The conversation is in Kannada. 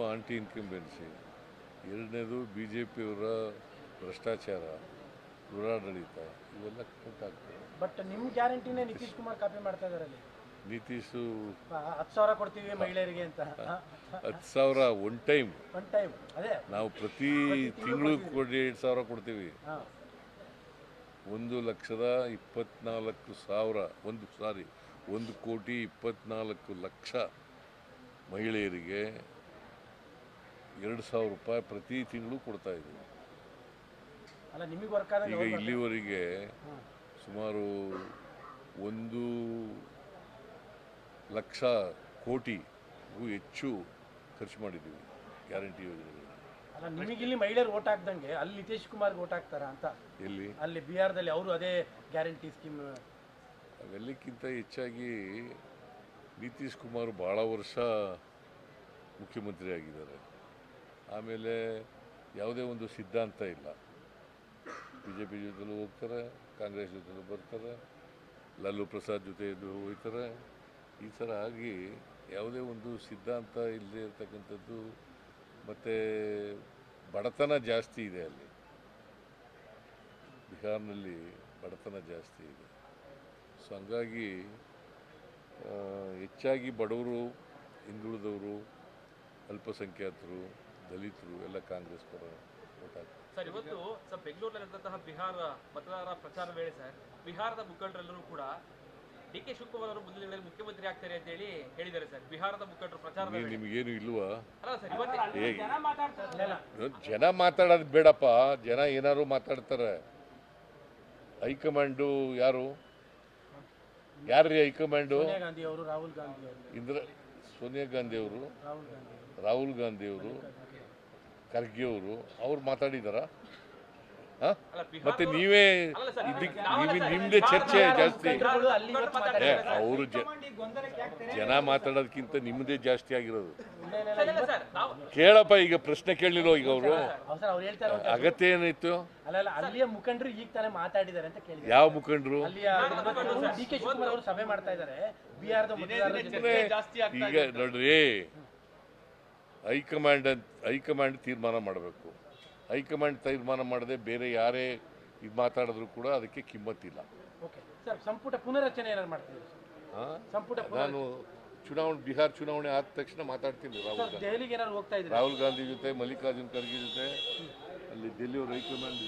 Anti incumbency. ಎರಡನೇದು ಬಿ ಜೆ ಪಿಯವರ ಭ್ರಷ್ಟಾಚಾರ ದುರಾಡಳಿತ ಇವೆಲ್ಲ ಕಟ್ಟಾಗ್ತದೆ ಬಟ್ ನಿಮ್ಮ ಗ್ಯಾರಂಟಿನೇ ನಿತೀಶ್ ಕುಮಾರ್ ಕಾಪಿ ಮಾಡ್ತಾ ಇದ್ದಾರೆ ನಿತೀಶು ಹತ್ತು ಸಾವಿರ ಕೊಡ್ತೀವಿ ಮಹಿಳೆಯರಿಗೆ ಅಂತ. ಹತ್ತು ಸಾವಿರ ಒನ್ ಟೈಮ್ ಒನ್ ಟೈಮ್ ಅದೇ. ನಾವು ಪ್ರತಿ ತಿಂಗಳು ಕೊಡಿ ಎರಡು ಸಾವಿರ ಕೊಡ್ತೀವಿ. ಒಂದು ಲಕ್ಷದ ಇಪ್ಪತ್ನಾಲ್ಕು ಸಾವಿರ ಒಂದು ಸಾರಿ ಒಂದು ಕೋಟಿ ಇಪ್ಪತ್ನಾಲ್ಕು ಲಕ್ಷ ಮಹಿಳೆಯರಿಗೆ ಎರಡು ಸಾವಿರ ರೂಪಾಯಿ ಪ್ರತಿ ತಿಂಗಳು ಕೊಡ್ತಾ ಇದ್ದೀವಿ ಅಲ್ಲ ನಿಮಗೆ ವರ್ಕ್ ಆದಾಗ ಈಗ ಇಲ್ಲಿವರೆಗೆ ಸುಮಾರು ಒಂದು ಲಕ್ಷ ಕೋಟಿಗೂ ಹೆಚ್ಚು ಖರ್ಚು ಮಾಡಿದ್ದೀವಿ ಗ್ಯಾರಂಟಿ ಯೋಜನೆಗಳು ಅಲ್ಲ ನಿಮಗೆ ಇಲ್ಲಿ ಮಹಿಳೆಯರು ಓಟ್ ಹಾಕ್ದಂಗೆ ಅಲ್ಲಿ ನಿತೀಶ್ ಕುಮಾರ್ಗೆ ಓಟ್ ಹಾಕ್ತಾರ ಅಂತ? ಎಲ್ಲಿ? ಅಲ್ಲಿ ಬಿಹಾರದಲ್ಲಿ ಅವರು ಅದೇ ಗ್ಯಾರಂಟಿ ಸ್ಕೀಮ್ ಅವೆಲ್ಲಕ್ಕಿಂತ ಹೆಚ್ಚಾಗಿ ನಿತೀಶ್ ಕುಮಾರ್ ಭಾಳ ವರ್ಷ ಮುಖ್ಯಮಂತ್ರಿ ಆಗಿದ್ದಾರೆ. ಆಮೇಲೆ ಯಾವುದೇ ಒಂದು ಸಿದ್ಧಾಂತ ಇಲ್ಲ. ಬಿ ಜೆ ಪಿ ಜೊತೆಲೂ ಹೋಗ್ತಾರೆ, ಕಾಂಗ್ರೆಸ್ ಜೊತೆಲೂ ಬರ್ತಾರೆ ಲಾಲು ಪ್ರಸಾದ್ ಜೊತೆ ಇದ್ದು ಹೋಗ್ತಾರೆ. ಈ ಥರ ಆಗಿ ಯಾವುದೇ ಒಂದು ಸಿದ್ಧಾಂತ ಇಲ್ಲದೆ ಇರತಕ್ಕಂಥದ್ದು ಮತ್ತು ಬಡತನ ಜಾಸ್ತಿ ಇದೆ ಅಲ್ಲಿ. ಬಿಹಾರ್ನಲ್ಲಿ ಬಡತನ ಜಾಸ್ತಿ ಇದೆ. ಸೊ ಹಂಗಾಗಿ ಹೆಚ್ಚಾಗಿ ಬಡವರು, ಹಿಂದುಳಿದವರು, ಅಲ್ಪಸಂಖ್ಯಾತರು ದಲಿತರು ಎಲ್ಲ ಕಾಂಗ್ರೆಸ್ ಪರ ಸರ್ ಇವತ್ತು ಸರ್ ಬೆಂಗಳೂರಿನಲ್ಲಿರುವಂತಹ ಬಿಹಾರ ಮತದಾರರ ಪ್ರಚಾರ ವೇಳೆ ಸರ್ ಬಿಹಾರದ ಮುಖಂಡರೆಲ್ಲರೂ ಕೂಡ ಡಿ ಕೆ ಶಿವಕುಮಾರ್ ಅವರು ಮುಂದಿನ ದಿನಗಳಲ್ಲಿ ಮುಖ್ಯಮಂತ್ರಿ ಆಗ್ತಾರೆ ಅಂತ ಹೇಳಿ ಹೇಳಿದ್ದಾರೆ ಸರ್ ಬಿಹಾರದ ಮುಖಂಡರು ಪ್ರಚಾರ ನಿಮಗೇನು ಇಲ್ವಾ? ಜನ ಮಾತಾಡೋದು ಬೇಡಪ್ಪ ಜನ ಏನಾರು ಮಾತಾಡ್ತಾರೆ. ಹೈಕಮಾಂಡು ಯಾರು? ಯಾರ್ರೀ ಹೈಕಮಾಂಡು? ಸೋನಿಯಾ ಗಾಂಧಿ ಅವರು ರಾಹುಲ್ ಗಾಂಧಿ ಅವರು. ಇಂದ್ರ ಸೋನಿಯಾ ಗಾಂಧಿ ಅವರು ರಾಹುಲ್ ಗಾಂಧಿ. ಅವರು ಖರ್ಗೆ ಅವರು ಅವ್ರು ಮಾತಾಡಿದಾರ. ಮತ್ತೆ ನೀವೇ ಇದಕ್ಕೆ ನಿಮ್ದೇ ಚರ್ಚೆ ಜಾಸ್ತಿ. ಅವರು ಜನ ಮಾತಾಡೋದಕ್ಕಿಂತ ನಿಮ್ಮದೇ ಜಾಸ್ತಿ ಆಗಿರೋದು. ಕೇಳಪ್ಪ ಈಗ ಪ್ರಶ್ನೆ ಕೇಳಲಿಲ್ಲ ಈಗ ಅವರು? ಅಗತ್ಯ ಏನಿತ್ತು ಅಲ್ಲ ಅಲ್ಲಿಯ ಮುಖಂಡರು ಈಗ ತಾನೇ ಮಾತಾಡಿದ್ದಾರೆ ಅಂತ ಕೇಳಿದ್ದಾರೆ ಯಾವ ಮುಖಂಡರು? ಅಲ್ಲಿಯ ಡಿ ಕೆ ಶಿವಕುಮಾರ್ ಅವರು ಸಭೆ ಮಾಡ್ತಾ ಇದ್ದಾರೆ. ಈಗ ನೋಡ್ರಿ ಹೈಕಮಾಂಡ್ ಹೈಕಮಾಂಡ್ ತೀರ್ಮಾನ ಮಾಡಬೇಕು. ಹೈಕಮಾಂಡ್ ತೀರ್ಮಾನ ಮಾಡದೆ ಬೇರೆ ಯಾರೇ ಇದು ಮಾತಾಡಿದ್ರು ಕೂಡ ಅದಕ್ಕೆ ಕಿಮ್ಮತ್ತಿಲ್ಲ. ಸಂಪುಟ ಪುನರಚನೆ ನಾನು ಚುನಾವಣೆ ಬಿಹಾರ್ ಚುನಾವಣೆ ಆದ ತಕ್ಷಣ ಮಾತಾಡ್ತೀನಿ ರಾಹುಲ್ ಗಾಂಧಿ. ರಾಹುಲ್ ಗಾಂಧಿ ಜೊತೆ ಮಲ್ಲಿಕಾರ್ಜುನ್ ಖರ್ಗೆ ಜೊತೆ ಅಲ್ಲಿ ಡೆಲ್ಲಿಯವ್ರ ಹೈಕಮಾಂಡ್